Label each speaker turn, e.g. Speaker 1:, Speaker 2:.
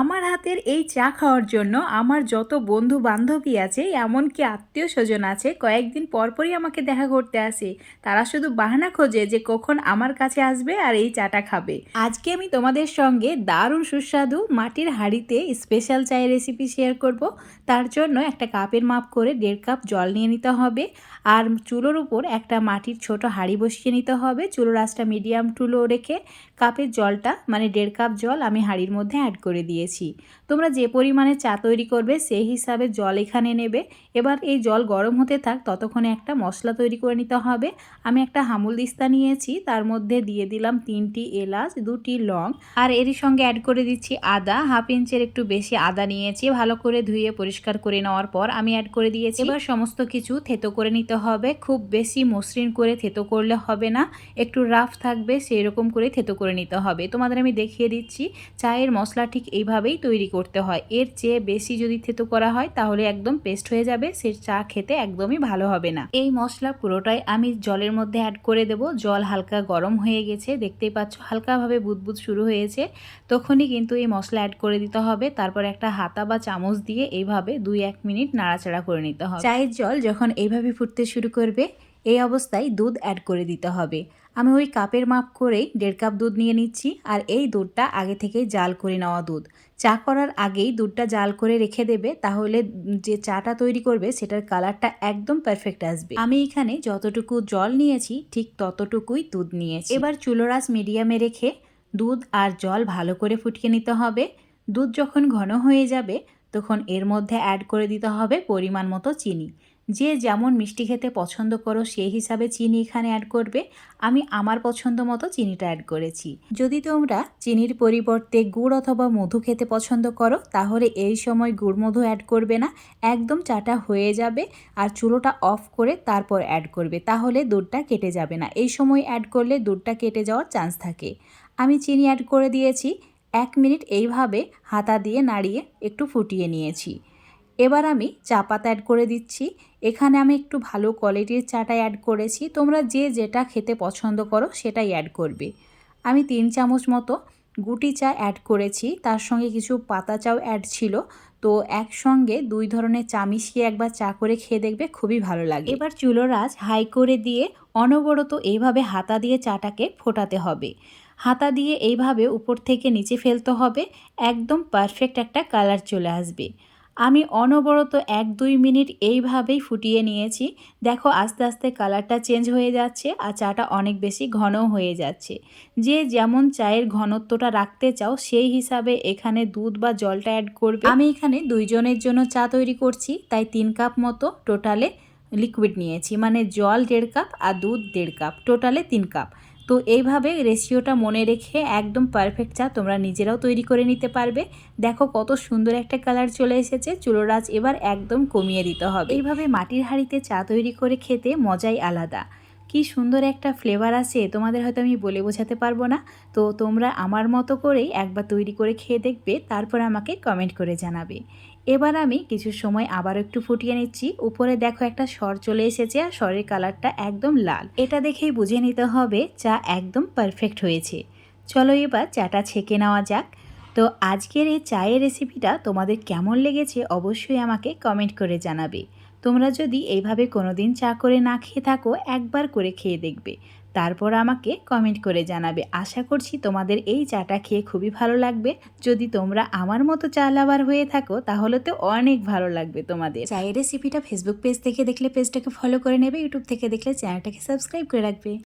Speaker 1: আমার হাতের এই চা খাওয়ার জন্য আমার যত বন্ধু বান্ধবী আছে, এমনকি আত্মীয় স্বজন আছে, কয়েকদিন পরপরই আমাকে দেখা করতে আসে। তারা শুধু বাহানা খোঁজে যে কখন আমার কাছে আসবে আর এই চাটা খাবে। আজকে আমি তোমাদের সঙ্গে দারুণ সুস্বাদু মাটির হাঁড়িতে স্পেশাল চায়ের রেসিপি শেয়ার করব। তার জন্য একটা কাপের মাপ করে দেড় কাপ জল নিয়ে নিতে হবে আর চুলোর উপর একটা মাটির ছোট হাঁড়ি বসিয়ে নিতে হবে। চুলোর আঁচটা মিডিয়াম টুলো রেখে কাপের জলটা মানে দেড় কাপ জল আমি হাঁড়ির মধ্যে অ্যাড করে দিয়েছি। তোমরা যে পরিমাণে চা তৈরি করবে সেই হিসাবে জল এখানে নেবে। এবার এই জল গরম হতে থাক, ততক্ষণে একটা মশলা তৈরি করে নিতে হবে। আমি একটা হামুল দিস্তা নিয়েছি, তার মধ্যে দিয়ে দিলাম তিনটি এলাচ, দুটি লং, আর এরই সঙ্গে অ্যাড করে দিচ্ছি আদা। হাফ ইঞ্চের একটু বেশি আদা নিয়েছি, ভালো করে ধুয়ে পরিষ্কার করে নেওয়ার পর আমি অ্যাড করে দিয়েছি। এবার সমস্ত কিছু থেতো করে নিতে হবে। খুব বেশি মসৃণ করে থেতো করলে হবে না, একটু রাফ থাকবে সেই রকম করে থেতো করে নিতে হবে। তোমাদের আমি দেখিয়ে দিচ্ছি, চায়ের মশলা ঠিক এইভাবেই তৈরি করতে হয়। এর চেয়ে বেশি যদি থেতো করা হয়, তাহলে একদম পেস্ট হয়ে যাবে, সে চা খেতে একদমই ভালো হবে না। এই মশলা পুরোটাই আমি জলের মধ্যে অ্যাড করে দেব। জল হালকা গরম হয়ে গেছে, দেখতেই পাচ্ছ হালকাভাবে বুদবুদ শুরু হয়েছে। তখনই কিন্তু এই মশলা অ্যাড করে দিতে হবে। তারপর একটা হাতা বা চামচ দিয়ে এইভাবে দুই এক মিনিট নাড়াচাড়া করে নিতে হবে। চায়ের জল যখন এইভাবে ফুটতে শুরু করবে, এই অবস্থায় দুধ অ্যাড করে দিতে হবে। আমি ওই কাপের মাপ করেই দেড় কাপ দুধ নিয়ে নিচ্ছি আর এই দুধটা আগে থেকেই জাল করে নেওয়া দুধ। চা করার আগেই দুধটা জাল করে রেখে দেবে, তাহলে যে চাটা তৈরি করবে সেটার কালারটা একদম পারফেক্ট আসবে। আমি এখানে যতটুকু জল নিয়েছি ঠিক ততটুকুই দুধ নিয়েছি। এবার চুলোরাস মিডিয়ামে রেখে দুধ আর জল ভালো করে ফুটিয়ে নিতে হবে। দুধ যখন ঘন হয়ে যাবে তখন এর মধ্যে অ্যাড করে দিতে হবে পরিমাণ মতো চিনি। যে যেমন মিষ্টি খেতে পছন্দ করো, সেই হিসাবে চিনি এখানে অ্যাড করবে। আমি আমার পছন্দ মতো চিনিটা অ্যাড করেছি। যদি তোমরা চিনির পরিবর্তে গুড় অথবা মধু খেতে পছন্দ করো, তাহলে এই সময় গুড় মধু অ্যাড করবে না। একদম চাটা হয়ে যাবে আর চুলোটা অফ করে তারপর অ্যাড করবে। তাহলে দুধটা কেটে যাবে না। এই সময় অ্যাড করলে দুধটা কেটে যাওয়ার চান্স থাকে। আমি চিনি অ্যাড করে দিয়েছি। এক মিনিট এইভাবে হাতা দিয়ে নাড়িয়ে একটু ফুটিয়ে নিয়েছি। এবার আমি চা পাতা অ্যাড করে দিচ্ছি। এখানে আমি একটু ভালো কোয়ালিটির চাটা অ্যাড করেছি। তোমরা যে যেটা খেতে পছন্দ করো সেটাই অ্যাড করবে। আমি তিন চামচ মতো গুটি চা অ্যাড করেছি। তার সঙ্গে কিছু পাতা চাও অ্যাড ছিল। তো একসঙ্গে দুই ধরনের চা মিশিয়ে একবার চা করে খেয়ে দেখবে খুবই ভালো লাগে। এবার চুলোর আঁচ হাই করে দিয়ে অনবরত এইভাবে হাতা দিয়ে চাটাকে ফোটাতে হবে। হাতা দিয়ে এইভাবে উপর থেকে নিচে ফেলতে হবে, একদম পারফেক্ট একটা কালার চলে আসবে। আমি অনবরত এক দুই মিনিট এইভাবেই ফুটিয়ে নিয়েছি। দেখো আস্তে আস্তে কালারটা চেঞ্জ হয়ে যাচ্ছে আর চাটা অনেক বেশি ঘন হয়ে যাচ্ছে। যে যেমন চায়ের ঘনত্বটা রাখতে চাও, সেই হিসাবে এখানে দুধ বা জলটা অ্যাড করবে। আমি এখানে দুইজনের জন্য চা তৈরি করছি, তাই তিন কাপ মতো টোটালে লিকুইড নিয়েছি। মানে জল দেড় কাপ আর দুধ দেড় কাপ টোটালে তিন কাপ তো এইভাবে রেশিওটা মনে রেখে একদম পারফেক্ট চা তোমরা নিজেরাও তৈরি করে নিতে পারবে। দেখো কত সুন্দর একটা কালার চলে এসেছে চুলোরাজ এবার একদম কমিয়ে দিতে হবে। এইভাবে মাটির হাঁড়িতে চা তৈরি করে খেতে মজাই আলাদা। কি সুন্দর একটা ফ্লেভার আছে, তোমাদের হয়তো আমি বলে বোঝাতে পারব না। তো তোমরা আমার মতো করেই একবার তৈরি করে খেয়ে দেখবে, তারপর আমাকে কমেন্ট করে জানাবে। এবার আমি কিছু সময় আবার একটু ফুটিয়ে নিচ্ছি। উপরে দেখো একটা স্বর চলে এসেছে আর স্বরের কালারটা একদম লাল। এটা দেখেই বুঝে নিতে হবে চা একদম পারফেক্ট হয়েছে। চলো এবার চাটা ছেঁকে নেওয়া যাক। তো আজকের এই চায়ের রেসিপিটা তোমাদের কেমন লেগেছে অবশ্যই আমাকে কমেন্ট করে জানাবে। তোমরা যদি এইভাবে কোনো দিন চা করে না খেয়ে থাকো, একবার করে খেয়ে দেখবে। তারপর আমাকে কমেন্ট করে জানাবে। আশা করছি তোমাদের এই চাটা খেয়ে খুবই ভালো লাগবে। যদি তোমরা আমার মতো চা লাভার হয়ে থাকো, তাহলে তো অনেক ভালো লাগবে তোমাদের। চায়ের রেসিপিটা ফেসবুক পেজ থেকে দেখলে পেজটাকে ফলো করে নেবে ইউটিউব থেকে দেখলে চ্যানেলটাকে সাবস্ক্রাইব করে রাখবে।